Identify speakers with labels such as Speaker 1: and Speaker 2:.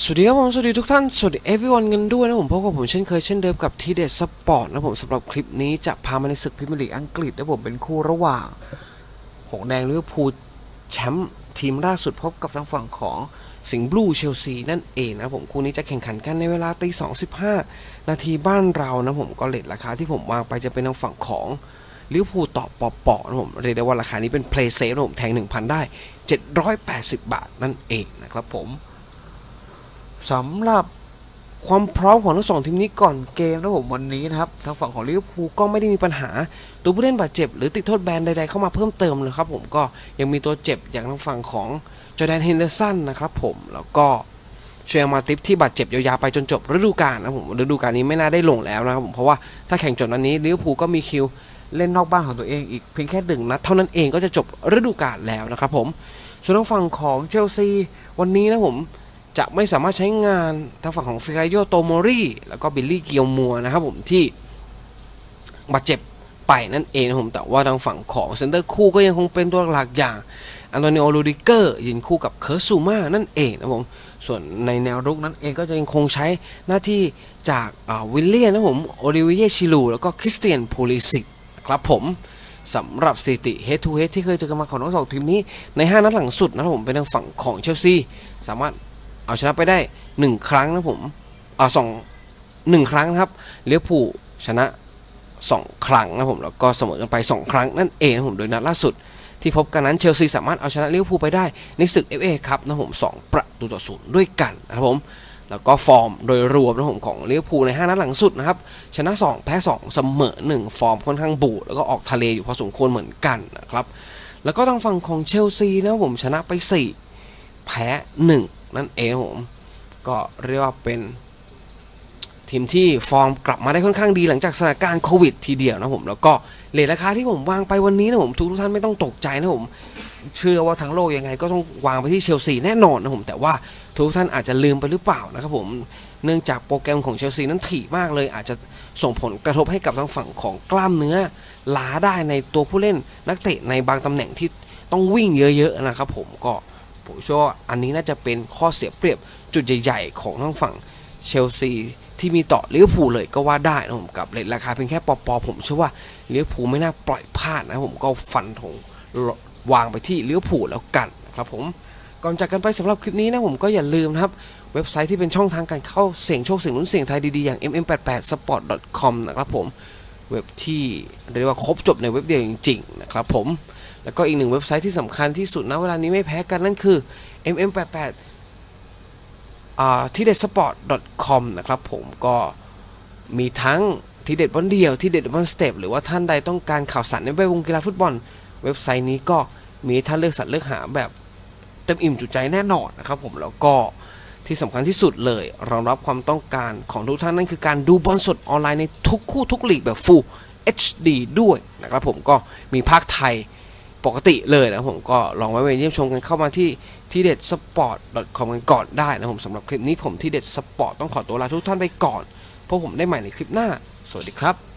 Speaker 1: สวัสดีครับผมสวัสดีทุกท่าน สวัสดี everyone กันด้วยนะผมพบกับผมเช่นเคยเช่นเดิมกับทีเด็ดสปอร์ตนะผมสำหรับคลิปนี้จะพามาในศึกพรีเมียร์ลีกอังกฤษนะผมเป็นคู่ระหว่างหงแดงลิเวอร์พูลแชมป์ทีมล่าสุดพบกับทางฝั่งของสิงห์บลูเชลซีนั่นเองนะผมคู่นี้จะแข่งขันกันในเวลาตีสองสิบห้านาทีบ้านเรานะผมก็เลทราคาที่ผมวางไปจะเป็นทางฝั่งของลิเวอร์พูลต่อปอปอนะผมเรียกได้ว่าราคานี้เป็น play safe นะผมแทง1,000ได้780 บาทนั่นเองนะครับผม สำหรับความพร้อมของทั้งสองทีมนี้ก่อนเกมนะผมวันนี้นะครับทางฝั่งของลิเวอร์พูลก็ไม่ได้มีปัญหา ตัวผู้เล่นบาดเจ็บ หรือติดโทษแบนใดๆเข้ามาเพิ่มเติมเลยครับผมก็ยังมีตัวเจ็บอย่างทางฝั่งของจอแดนเฮนเดอร์สันนะครับผมแล้วก็เชียร์มาติฟที่บาดเจ็บยาวๆไปจนจบฤดูกาลนะผมฤดูกาลนี้ไม่น่าได้ลงแล้วนะครับผมเพราะว่าถ้าแข่งจบนันนี้ลิเวอร์พูลก็มีคิวเล่นนอกบ้านของตัวเองอีกเพียงแค่หนึ่งนัดเท่านั้นเองก็จะจบฤดูกาลแล้วนะครับผมส่วนทางฝั่งของเชลซีวันนี้นะผม จะไม่สามารถใช้งานทางฝั่งของฟิกาโยโตโมรีแล้วก็บิลลี่เกียวมัวนะครับผมที่บาดเจ็บไปนั่นเองนะผมแต่ว่าทางฝั่งของเซนเตอร์คู่ก็ยังคงเป็นตัวหลักอย่างอันโตนิโอลูดิเกอร์ยืนคู่กับเคิร์ซูมานั่นเองนะผมส่วนในแนวรุกนั้นเองก็จะยังคงใช้หน้าที่จากวิลเลียนนะผมโอลิเวียชิลูแล้วก็คริสเตียนโพลิสิกครับผมสำหรับสถิติ head to head ที่เคยเจอกันมาของทั้งสองทีมนี้ใน 5 นัดหลังสุดนะครับผมเป็นทางฝั่งของเชลซีสามารถ เอาชนะไปได้ 1 ครั้งนะผมเอาสองหนึ่งครั้งนะครับเลี้ยวผูชนะ 2 ครั้งนะผมแล้วก็เสมอกันไป 2 ครั้งนั่นเองนะผมโดยนัดล่าสุด ที่พบกันนั้นเชลซีสามารถเอาชนะเลิเวอร์พูลไปได้ในศึก FA ครับนะผม2ประตูต่อศูนย์ด้วยกันนะครับผมแล้วก็ฟอร์มโดยรวมนะผมของเลิเวอร์พูลใน 5 นัดหลังสุดนะครับชนะ 2 แพ้ 2 เสมอ 1 ฟอร์มค่อนข้างบูดแล้วก็ออกทะเลอยู่พอสมควรเหมือนกันนะครับแล้วก็ทางฝั่งของเชลซีนะผมชนะไป 4 แพ้ 1 นั่นเองผมก็เรียกว่าเป็นทีมที่ฟอร์มกลับมาได้ค่อนข้างดีหลังจากสถานการณ์โควิดทีเดียวนะผมแล้วก็เลทราคาที่ผมวางไปวันนี้นะผมทุกท่านไม่ต้องตกใจนะผมเชื่อว่าทั้งโลกยังไงก็ต้องวางไปที่เชลซีแน่นอนนะผมแต่ว่าทุกท่านอาจจะลืมไปหรือเปล่านะครับผมเนื่องจากโปรแกรมของเชลซีนั้นถี่มากเลย อาจจะส่งผลกระทบให้กับทางฝั่งของกล้ามเนื้อล้าได้ในตัวผู้เล่นนักเตะในบางตำแหน่งที่ต้องวิ่งเยอะๆนะครับผมก็ ผมเชื่อว่าอันนี้น่าจะเป็นข้อเสียเปรียบจุดใหญ่ ๆ ของทางฝั่งเชลซีที่มีต่อลิเวอร์พูลเลยก็ว่าได้นะผมกับเลทราคาเพียงแค่ปอปอผมเชื่อว่าลิเวอร์พูลไม่น่าปล่อยพลาดนะผมก็ฟันธงวางไปที่ลิเวอร์พูลแล้วกันครับผมก่อนจากกันไปสำหรับคลิปนี้นะผมก็อย่าลืมนะครับ เว็บไซต์ที่เป็นช่องทางการเข้าเสี่ยงโชคเสี่ยงลุ้นเสี่ยงไทยดีๆ อย่าง mm88sport.com นะครับผม เว็บที่เรียกว่าครบจบในเว็บเดียวจริงๆนะครับผม แล้วก็อีกหนึ่งเว็บไซต์ที่สำคัญที่สุดนะเวลานี้ไม่แพ้กันนั่นคือ mm88 ที่เด็ดสปอร์ต .com นะครับผมก็มีทั้งที่เด็ดบอลเดียวที่เด็ดบอลสเต็ปหรือว่าท่านใดต้องการข่าวสารในแวดวงกีฬาฟุตบอล เว็บไซต์นี้ก็มีท่านเลือกสรรเลือกหาแบบเต็มอิ่มจุใจแน่นอนนะครับผมแล้วก็ ที่สำคัญที่สุดเลยรองรับความต้องการของทุกท่านนั่นคือการดูบอลสดออนไลน์ในทุกคู่ทุกลีกแบบ Full HD ด้วยนะครับผมก็มีภาคไทยปกติเลยนะผมก็ลองไว้ไปเยี่ยมชมกันเข้ามาที่ที่เด็ดสปอร์ต .com กันก่อนได้นะผมสำหรับคลิปนี้ผมที่เด็ดสปอร์ตต้องขอตัวลาทุกท่านไปก่อนพบผมได้ใหม่ในคลิปหน้า สวัสดีครับ